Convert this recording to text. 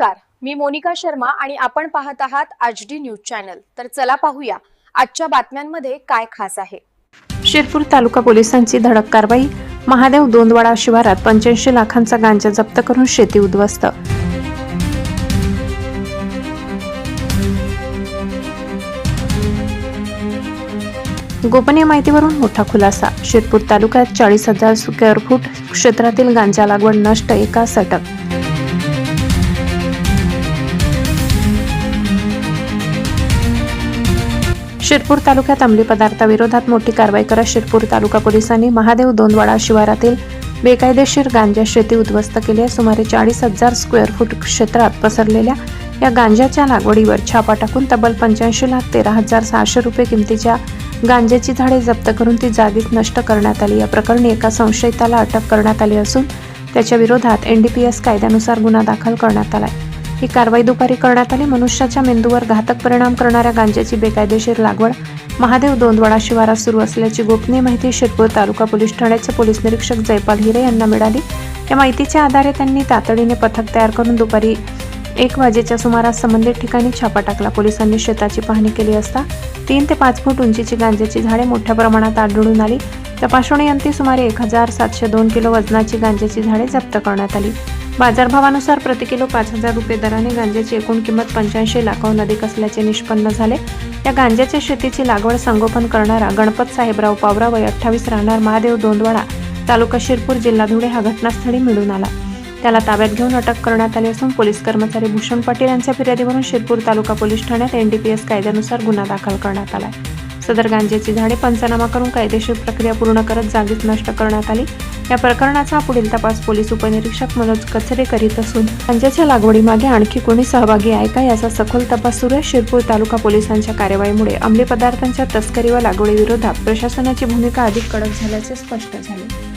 नमस्कार. मी मोनिका शर्मा आणि आपण पाहत आहात आज डी न्यूज चॅनल. तर चला पाहूया आजच्या बातम्यांमध्ये काय खास आहे. शिरपूर तालुका पोलिसांची धडक कारवाई महादेव दोंदवाडा शिवारात पंच्याऐंशी लाखांचा गांजा जप्त करून शेती उद्ध्वस्त. गोपनीय माहितीवरून मोठा खुलासा. शिरपूर तालुक्यात चाळीस हजार स्क्वेअर फूट क्षेत्रातील गांजा लागवड नष्ट एका सटक शिरपूर तालुक्यात अंमली पदार्थाविरोधात मोठी कारवाई करत शिरपूर तालुका पोलिसांनी महादेव दोनवाडा शिवारातील बेकायदेशीर गांजा शेती उद्ध्वस्त केली आहे. सुमारे चाळीस हजार स्क्वेअर फूट क्षेत्रात पसरलेल्या या गांजाच्या लागवडीवर छापा टाकून तब्बल पंच्याऐंशी लाख तेरा हजार सहाशे रुपये किमतीच्या गांजाची झाडे जप्त करून ती जागीच नष्ट करण्यात आली. या प्रकरणी एका संशयिताला अटक करण्यात आली असून त्याच्या विरोधात एनडीपीएस कायद्यानुसार गुन्हा दाखल करण्यात आलाय. ही कारवाई दुपारी करण्यात आली. मनुष्याच्या मेंदूवर घातक परिणाम करणाऱ्या गांजाची बेकायदेशीर लागवड. महादेव दोंदवाडा शिवारात सुरू असल्याची गोपनीय माहिती शिरपूर तालुका पोलीस ठाण्याचे पोलीस निरीक्षक जयपाल हिरे यांना मिळाली. या माहितीच्या आधारे त्यांनी तातडीने पथक तयार करून दुपारी एक वाजेच्या सुमारास संबंधित ठिकाणी छापा टाकला. पोलिसांनी शेताची पाहणी केली असता तीन ते पाच फूट उंचीची गांजाची झाडे मोठ्या प्रमाणात आढळून आली. तपासणीअंती सुमारे एक हजार सातशे दोन किलो वजनाची गांजाची झाडे जप्त करण्यात आली. बाजारभावानुसार प्रति किलो पाच हजार रुपये दराने गांज्याची एकूण किंमत पंच्याऐंशी लाखाहून अधिक असल्याचे निष्पन्न झाले. या गांज्याच्या शेतीची लागवड संगोपन करणारा गणपत साहेबराव पावरा वय अठ्ठावीस राहणार महादेव दोंदवाडा तालुका शिरपूर जिल्हा धुळे हा घटनास्थळी मिळून आला. त्याला ताब्यात घेऊन अटक करण्यात आली असून पोलीस कर्मचारी भूषण पाटील यांच्या फिर्यादीवरून शिरपूर तालुका पोलीस ठाण्यात एनडीपीएस कायद्यानुसार गुन्हा दाखल करण्यात आला. सदर गांजेची झाडे पंचनामा करून कायदेशीर प्रक्रिया पूर्ण करत जागीच नष्ट करण्यात आली. या प्रकरणाचा पुढील तपास पोलीस उपनिरीक्षक मनोज कचरे करीत असून गांजाच्या लागवडीमागे आणखी कोणी सहभागी आहे का याचा सखोल तपास सुरू आहे. शिरपूर तालुका पोलिसांच्या कार्यवाहीमुळे अंमली पदार्थांच्या तस्करी व लागवडीविरोधात प्रशासनाची भूमिका अधिक कडक झाल्याचे स्पष्ट झाले.